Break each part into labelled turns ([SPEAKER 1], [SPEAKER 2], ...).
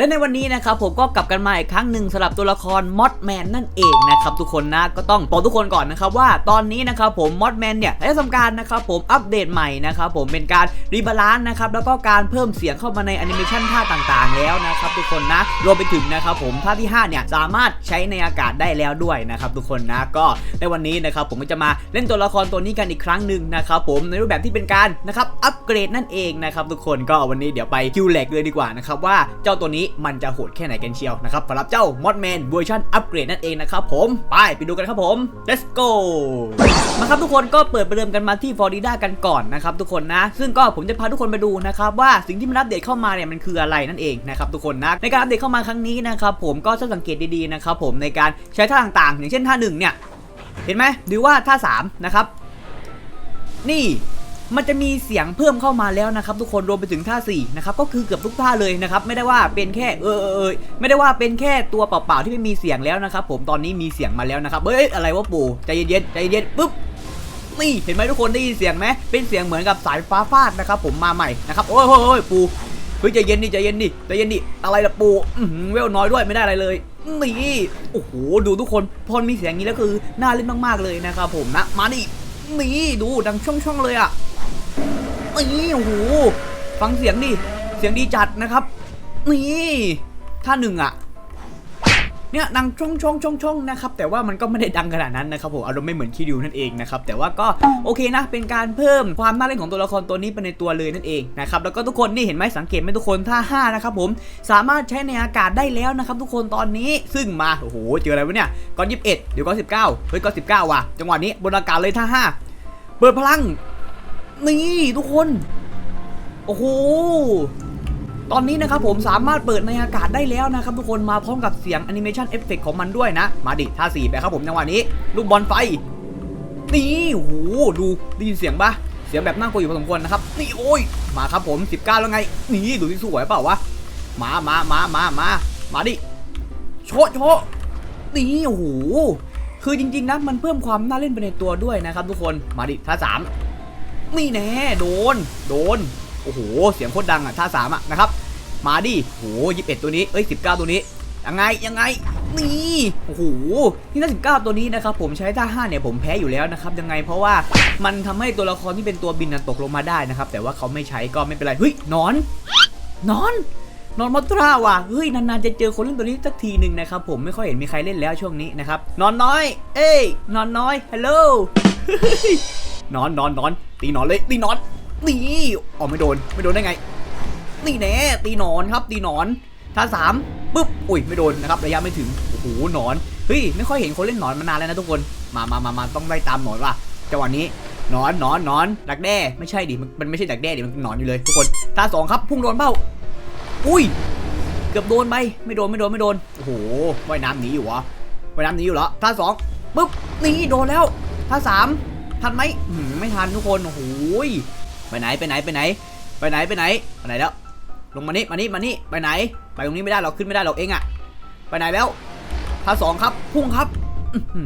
[SPEAKER 1] และในวันนี้นะครับผมก็กลับกันมาอีกครั้งหนึ่งสำหรับตัวละครมอดแมนนั่นเองนะครับทุกคนนะก็ต้องบอกทุกคนก่อนนะครับว่าตอนนี้นะครับผมมอดแมนเนี่ยได้ทำการนะครับผมอัปเดตใหม่นะครับผมเป็นการรีบาลานซ์นะครับแล้วก็การเพิ่มเสียงเข้ามาในแอนิเมชันท่าต่างๆ แล้วนะครับทุกคนนะรวมไปถึงนะครับผมท่าที่5เนี่ยสามารถใช้ในอากาศได้แล้วด้วยนะครับทุกคนนะก็ในวันนี้นะครับผมก็จะมาเล่นตัวละครตัวนี้กันอีกครั้งหนึ่งนะครับผมในรูปแบบที่เป็นการนะครับอัปเกรดนั่นเองนะครับทุกคนก็วันนี้เดี๋ยวไปคิวแลกเลยดีกว่านะครับว่าเจ้าตัวนี้มันจะโหดแค่ไหนกันเชียวนะครับสำหรับเจ้ามอดแมนเวอร์ชันอัปเกรดนั่นเองนะครับผม ไปไปดูกันครับผม let's go มาครับทุกคนก็เปิดประเดิมกันมาที่ฟลอริดากันก่อนนะครับทุกคนนะ ซึ่งก็ผมจะพาทุกคนไปดูนะครับว่าสิ่งที่มันอัปเดตเข้ามาเนี่ยมันคืออะไรนั่นเองนะครับทุกคนนะในการอัปเดตเข้ามาครั้งนี้นะครับผมก็ต้องสังเกตดีๆนะครับผมในการใช้ท่าต่างๆ อย่างเช่นท่าหนึ่งเนี่ยเห็นไหมหรือว่าท่าสามนะครับนี่ มันจะมีเสียงเพิ่มเข้ามาแล้วนะครับทุกคนรวมไปถึงท่า4นะครับก็คือเกือบทุกท่าเลยนะครับไม่ได้ว่าเป็นแค่เออเออเออไม่ได้ว่าเป็นแค่ตัวเปล่าๆที่ไม่มีเสียงแล้วนะครับผมตอนนี้มีเสียงมาแล้วนะครับเฮ้ยอะไรวะปู่ใจเย็นๆใจเย็นๆปุ๊บนี่เห็นไหมทุกคนได้ยินเสียงไหมเป็นเสียงเหมือนกับสายฟ้าฟาดนะครับผมมาใหม่นะครับโอ้ยโอ้ยโอ้ยปู่เฮ้ยใจเย็นดิใจเย็นดิใจเย็นดิอะไรล่ะปู่อื้อหือเวลน้อยด้วยไม่ได้อะไรเลยนี่โอ้โหดูทุกคนพอมีเสียงอย่างนี้แล้วคือน่าเล่นมากๆเลยนะครับผมนะมาดินี่ดูดังช่องๆเลยอะ นี่โอ้โหฟังเสียงดิเสียงดีจัดนะครับ นี่ท่าหนึ่งอะเนี่ยดังช่องช่องช่องช่องนะครับแต่ว่ามันก็ไม่ได้ดังขนาดนั้นนะครับผมอารมณ์ไม่เหมือนคีดิวนั่นเองนะครับแต่ว่าก็โอเคนะ เป็นการเพิ่มความน่าเล่นของตัวละครตัวนี้ไปในตัวเลยนั่นเองนะครับแล้วก็ทุกคนนี่เห็นไหมสังเกตไหมทุกคนท่าห้านะครับผมสามารถใช้ในอากาศได้แล้วนะครับทุกคนตอนนี้ซึ่งมาโอ้โหเจออะไรวะเนี่ยก้อนยี่สิบเอ็ดเดี๋ยวก้อนสิบเก้าเฮ้ยก้อนสิบเก้าว่ะจังหวะนี้บนอากาศเลยท่าห้าเปิดพลัง นี่ทุกคน โอ้โห ตอนนี้นะครับผมสามารถเปิดในอากาศได้แล้วนะครับทุกคนมาพร้อมกับเสียงแอนิเมชันเอฟเฟกของมันด้วยนะ มาดิท่าสี่ไปครับผมจังหวะนี้ ลูกบอลไฟ นี่โอ้โหดูได้ยินเสียงปะเสียงแบบน่ากลัวอยู่พอสมควรนะครับ นี่โอ้ย มาครับผม 19 แล้วไง นี่ดูที่สวยเปล่าวะ มามามามามามาดิ โชโชนี่โอ้โห คือจริง ๆนะมันเพิ่มความน่าเล่นไปในตัวด้วยนะครับทุกคน มาดิท่าสาม นี่แน่โดน โดน โอ้โห เสียงโคตรดังอะท่าสามอะนะครับ มาดิโหยี่สิบเอ็ดตัวนี้ เอ้ยสิบเก้าตัวนี้ ยังไง ยังไง นี่ โอ้โหที่ท่าสิบเก้าตัวนี้นะครับ ผมใช้ท่าห้าเนี่ยผมแพ้อยู่แล้วนะครับ ยังไงเพราะว่ามันทำให้ตัวละครที่เป็นตัวบินนะตกลงมาได้นะครับ แต่ว่าเขาไม่ใช้ก็ไม่เป็นไร เฮ้ย นอน นอนนอนมอตราว่ะ เฮ้ย นานๆ จะเจอคนเล่นตัวนี้สักทีหนึ่งนะครับผมไม่ค่อยเห็นมีใครเล่นแล้วช่วงนี้นะครับ นอนน้อย เอ้ย นอนน้อย ฮัลโหลนอนนอนนอน ตีนอนเลยตีนอนนี่อ๋อไม่โดนไม่โดนได้ไงนี่แน่ตีนอนครับตีนอนท่าสามปุ๊บอุ้ยไม่โดนนะครับระยะไม่ถึงโอ้โหนอนเฮ้ยไม่ค่อยเห็นคนเล่นหนอนมานานแล้วนะทุกคนมามามามาต้องไล่ตามหนอนว่ะจังหวะนี้หนอนหนอนหนอนดักแด้ไม่ใช่ดิมันมันไม่ใช่ดักแด้ดิมันเป็นหนอนอยู่เลยทุกคนท่าสองครับพุ่งโดนเป้าอุ้ยเกือบโดนไปไม่โดนไม่โดนไม่โดนโอ้โหว่ายน้ำหนีอยู่วะว่ายน้ำหนีอยู่เหรอท่าสองปุ๊บนี่โดนแล้วท่าสาม ทันไหมไม่ทันทุกคนโอ้โหยไปไหนไปไหนไปไหน ไปไหนไปไหนไปไหนแล้วลงมานี่มานี่มานี่ไปไหน ไปตรงนี้ไม่ได้เราขึ้นไม่ได้เราเองอะไปไหนแล้วท่าสองครับพุ่งครับอื้อหื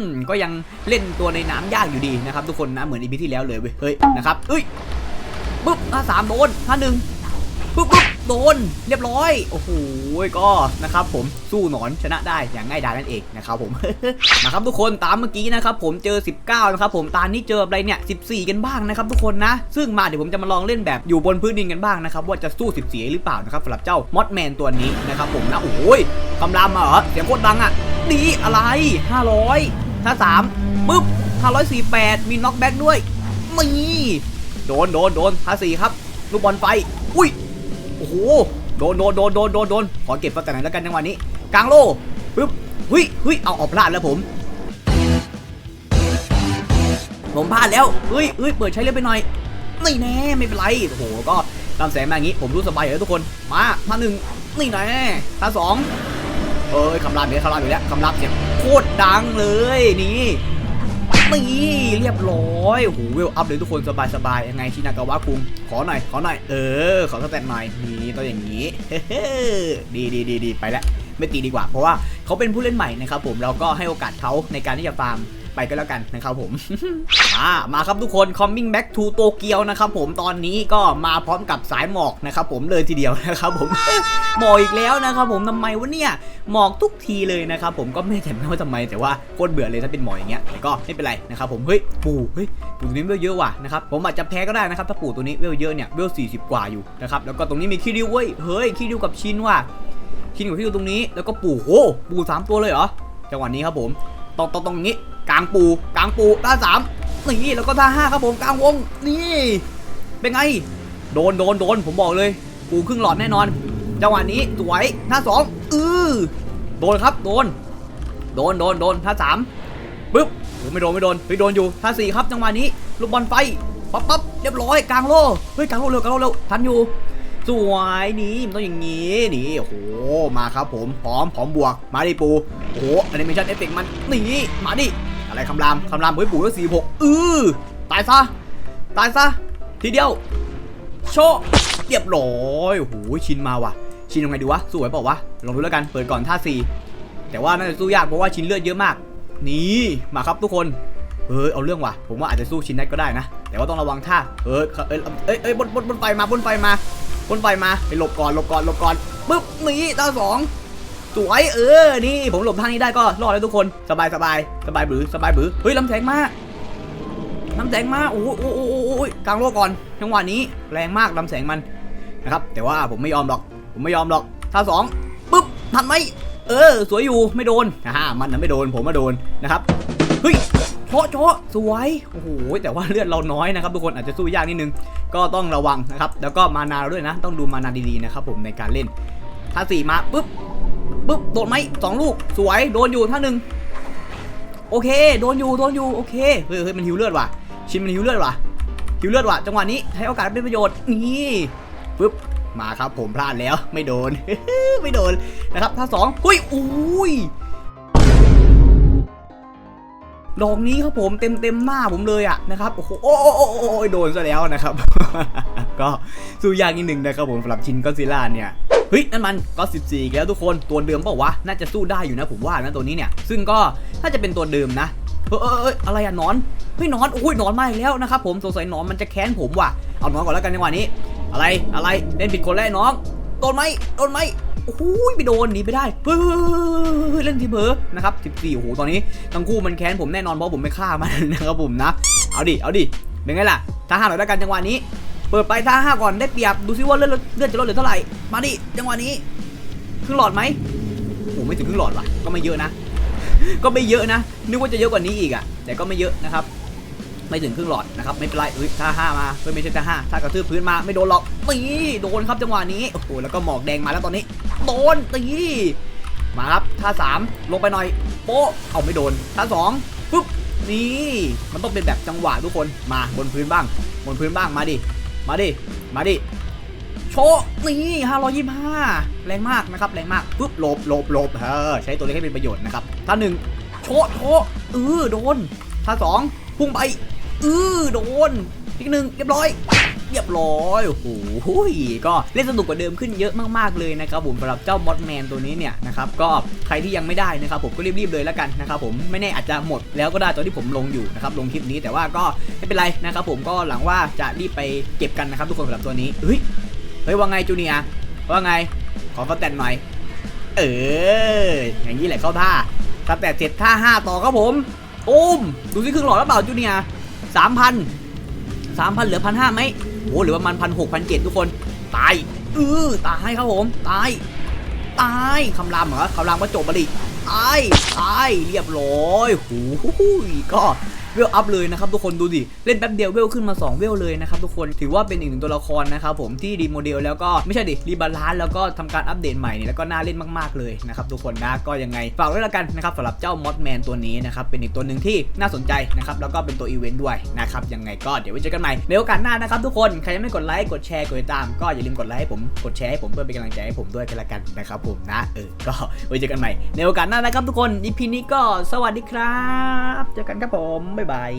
[SPEAKER 1] อก็ยังเล่นตัวในน้ำยากอยู่ดีนะครับทุกคนนะเหมือนอีพีที่แล้วเลยเว้ยเฮ้ยนะครับเอ้ยปุ๊บท่าสามโดนท่าหนึ่ง ปุ๊บปุ๊บโดนเรียบร้อย โอ้โหก็นะครับผมสู้หนอนชนะได้อย่างง่ายดายนั่นเองนะครับผมนะครับทุกคนตามเมื่อกี้นะครับผมเจอ 19นะครับผมตานี้เจออะไรเนี่ย14 กันบ้างนะครับทุกคนนะ ซึ่งมาเดี๋ยวผมจะมาลองเล่นแบบอยู่บนพื้นดินกันบ้างนะครับว่าจะสู้ 14 หรือเปล่านะครับสำหรับเจ้ามอดแมนตัวนี้นะครับผมนะโอ้ยคำรามมาเหรอเสียงโคตรดังอะดีอะไร 500 ถ้า 3ปุ๊บ548 มีน็อกแบ็กด้วยนี่โดนโดนโดนท่าสี่ครับลูกบอลไฟอุ้ย โอ้โหโดนโดนโดนโดนโดนโดนขอเก็บมาแต่ไหนแล้วกันจังหวะนี้กลางโล่ปึ๊บเฮ้ยเฮ้ยเอาออกพลาดแล้วผม ผมพลาดแล้วเฮ้ยเฮ้ยเปิดใช้เร็วไปหน่อยนี่แน่ไม่เป็นไรโอ้โหก็ตามแสงมาอย่างนี้ผมรู้สบายอยู่แล้วทุกคนมาท่าหนึ่งนี่แน่ท่าสองเอ้ยคำรามอยู่แล้วคำรามอยู่แล้วคำรามเสียงโคตรดังเลยนี่ นี่เรียบร้อยโหเวลอัพเลยทุกคนสบายสบายๆยังไงชินากาวะคุงขอหน่อยขอหน่อยเออขอสแตนหน่อยนี่ต้องอย่างนี้เฮ้ดีดีดีดีไปแล้วไม่ตีดีกว่าเพราะว่าเขาเป็นผู้เล่นใหม่นะครับผมเราก็ให้โอกาสเขาในการที่จะฟาร์ม ไปก็แล้วกันนะครับผมอ่ามาครับทุกคน coming back to โตเกียวนะครับผมตอนนี้ก็มาพร้อมกับสายหมอกนะครับผมเลยทีเดียวนะครับผมหมอกอีกแล้วนะครับผมทำไมวะเนี่ยหมอกทุกทีเลยนะครับผมก็ไม่แน่ใจว่าทำไมแต่ว่าโคตรเบื่อเลยถ้าเป็นหมอกอย่างเงี้ยแต่ก็ไม่เป็นไรนะครับผมเฮ้ยปู่เฮ้ยปู่ตัวนี้เวลเยอะว่ะนะครับผมอาจจะแพ้ก็ได้นะครับถ้าปู่ตัวนี้เวลเยอะเนี่ยเวล40 กว่าอยู่นะครับแล้วก็ตรงนี้มีคิริวเว้ยเฮ้ยคิริวกับชินว่ะชินกับคิริวตรงนี้แล้วก็ปู่โอ้ปู่สามตัวเลยเหรอจังหวะนี้ครับผมตรงตรงตรงนี้ กลางปูกลางปูท่าสามนี่แล้วก็ท่าห้าครับผมกลางวงนี่เป็นไง โดนโดนโดนผมบอกเลย ปูครึ่งหลอดแน่นอนจังหวะนี้สวยท่าสองอือโดนครับโดน โดนโดนโดนท่าสามปึ๊บโอ้ไม่โดนไม่โดนเฮ้ยโดนอยู่ท่าสี่ครับจังหวะนี้ลูกบอลไฟปั๊บปั๊บเรียบร้อยกลางโลเฮ้ยกลางโลเร็วกลางโลเร็วทันอยู่สวยนี่มันต้องอย่างงี้นี่โอ้โหมาครับผมพร้อมพร้อมบวกมาดิปูโอ้โหแอนิเมชันเอฟเฟกมันนี่มาดิ อะไรคำรามคำรามเฮ้ยปูแล้วสี่หกอือตายซะตายซะทีเดียว โชว์เรียบร้อยโอ้โหชินมาว่ะ ชินยังไงดีวะสวยเปล่าวะลองดูแล้วกันเปิดก่อนท่าสี่แต่ว่าน่าจะสู้ยากเพราะว่าชินเลือดเยอะมาก นี่มาครับทุกคนเฮ้ยเอาเรื่องว่ะผมว่าอาจจะสู้ชินได้ก็ได้นะ แต่ว่าต้องระวังท่าเฮ้ยเอ้ยเอ้ยเอ้ยบนบนบนไฟมาบนไฟมาบนไฟมาไปหลบก่อนหลบก่อนหลบก่อนปึ๊บนี่ท่าสอง สวยเออ นี่ผมหลบท่านี้ได้ก็รอดแล้วทุกคน สบายสบายสบายบือสบายบือเฮ้ยลำแสงมากลำแสงมากโอ้โหโอ้โหโอ้โอ้กลางโลกก่อนจังหวะนี้แรงมากลำแสงมันนะครับ แต่ว่าผมไม่ยอมหรอก ผมไม่ยอมหรอกท่าสองปุ๊บทันไหมเออ สวยอยู่ไม่โดนอ่ามันน่ะไม่โดนผมมาโดนนะครับเฮ้ยโชะโชะสวยโอ้โหแต่ว่าเลือดเราน้อยนะครับทุกคนอาจจะสู้ยากนิดนึง ก็ต้องระวังนะครับ แล้วก็มานาเราด้วยนะ ต้องดูมานาดีๆนะครับผมในการเล่นท่าสี่มาปุ๊บ ปุ๊บโดนไหมสองลูกสวยโดนอยู่ท่าหนึ่งโอเคโดนอยู่โดนอยู่โอเคเฮ้ยเฮ้ยมันหิวเลือดว่ะชินมันหิวเลือดว่ะหิวเลือดว่ะจังหวะนี้ใช้โอกาสเป็นประโยชน์นี่ปึ๊บมาครับผมพลาดแล้วไม่โดนไม่โดนนะครับท่าสองหุ้ยอุ้ยดอกนี้ครับผมเต็มเต็มหน้าผมเลยอะนะครับโอ้โหโอ้โอ้โอ้โดนซะแล้วนะครับ ก็สู้ยากนิดนึงนะครับผมสำหรับชินก็ซิล่าเนี่ย เฮ้ยนั่นมันก็14แล้วทุกคนตัวเดิมเปล่าวะน่าจะสู้ได้อยู่นะผมว่านะตัวนี้เนี่ยซึ่งก็น่าจะเป็นตัวเดิมนะเฮ้ยเอ้ยเอ้ยอะไรอะนอนเฮ้ยนอนอุ้ยนอนมาอีกแล้วนะครับผมสงสัยนอนมันจะแค้นผมว่ะเอาหนอนก่อนแล้วกันจังหวะนี้ อะไรอะไรเล่นผิดคนแล้วน้องโดนไหมโดนไหมโอ้โหไม่โดนหนีไปได้เฮ้ยเล่นทีเผลอนะครับ14โอ้โหตอนนี้ทั้งคู่มันแค้นผมแน่นอนเพราะผมไม่ฆ่ามันนะครับผมนะ เอาดิเอาดิเป็นไงล่ะท่าห้าหน่อยแล้วกันจังหวะนี้ เปิดไปท่าห้าก่อนได้เปรียบดูซิว่าเลือดเลือดจะลดเหลือเท่าไหร่ มาดิจังหวะนี้ครึ่งหลอดไหมโอ้ไม่ถึงครึ่งหลอดว่ะก็ไม่เยอะนะ ก็ไม่เยอะนะ นึกว่าจะเยอะกว่านี้อีกอะแต่ก็ไม่เยอะนะครับ ไม่ถึงครึ่งหลอดนะครับไม่เป็นไรเอ้ยท่าห้ามาเฮ้ยไม่ใช่ท่าห้าท่ากระทืบพื้นมาไม่โดนหรอกตีโดนครับจังหวะนี้โอ้โหแล้วก็หมอกแดงมาแล้วตอนนี้ โดนตีมาครับท่าสามลงไปหน่อยโป๊ะเอาไม่โดนท่าสองปุ๊บนี่มันต้องเป็นแบบจังหวะทุกคนมาบนพื้นบ้าง บนพื้นบ้างมาดิ มาดิ มาดิ โชว์นี่525แรงมากนะครับ แรงมากปุ๊บหลบหลบหลบเออใช้ตัวเล็กให้เป็นประโยชน์นะครับท่าหนึ่งโชว์โชว์เออโดนท่าสองพุ่งไปเออโดน อีกหนึ่งเรียบร้อย เรียบร้อยโอ้โหก็เล่นสนุกกว่าเดิมขึ้นเยอะมากๆเลยนะครับผมสำหรับเจ้ามอสแมนตัวนี้เนี่ยนะครับก็ใครที่ยังไม่ได้นะครับผมก็รีบๆเลยแล้วกันนะครับผมไม่แน่อาจจะหมดแล้วก็ได้ตอนที่ผมลงอยู่นะครับลงคลิปนี้แต่ว่าก็ไม่เป็นไรนะครับผมก็หลังว่าจะรีบไปเก็บกันนะครับทุกคนสำหรับตัวนี้เฮ้ยเฮ้ยว่าไงจูเนียว่าไงขอสแตนหน่อย เอออย่างนี้แหละเข้าท่าสแตนเสร็จท่าห้าต่อครับผมอุ้มดูสิครึ่งหลอดแล้วเปล่าจูเนียสามพันสามพันเหลือพันห้าไหม โอ้หรือว่ามันพันหกพันเจ็ดทุกคน ตายเออตายครับผม ตาย ตายคำรามเหรอคำรามว่าจบมาดิตาย ตาย เรียบร้อย หูก็เวลอัพเลยนะครับทุกคนดูดิเล่นแป๊บเดียวเวลขึ้นมา 2 เวลเลยนะครับทุกคนถือว่าเป็นอีกหนึ่งตัวละครนะครับผมที่รีโมเดลแล้วก็ไม่ใช่ดิรีบาลานซ์แล้วก็ทำการอัปเดตใหม่เนี่ยแล้วก็น่าเล่นมากๆเลยนะครับทุกคนนะก็ยังไงฝากไว้ล้วกันนะครับสำหรับเจ้ามอสแมนตัวนี้นะครับเป็นอีกตัวหนึ่งที่น่าสนใจนะครับแล้วก็เป็นตัวอีเวนต์ด้วยนะครับยังไงก็เดี๋ยวไว้เจอกันใหม่ในโอกาสหน้านะครับทุกคนใครยังไม่กดไลค์กดแชร์กดติดตามก็อย่าลืมกดไลค์ให้ผมกดแชร์ให้ผมเพื่อเป็นกำลังใจให้ผมด้วยกันละกันนะครับผมนะเออก็ไว้เจอกันใหม่ในโอกาสหน้านะครับทุกคน EP นี้ก็สวัสดีครับ เจอกันครับผมบ๊ายบาย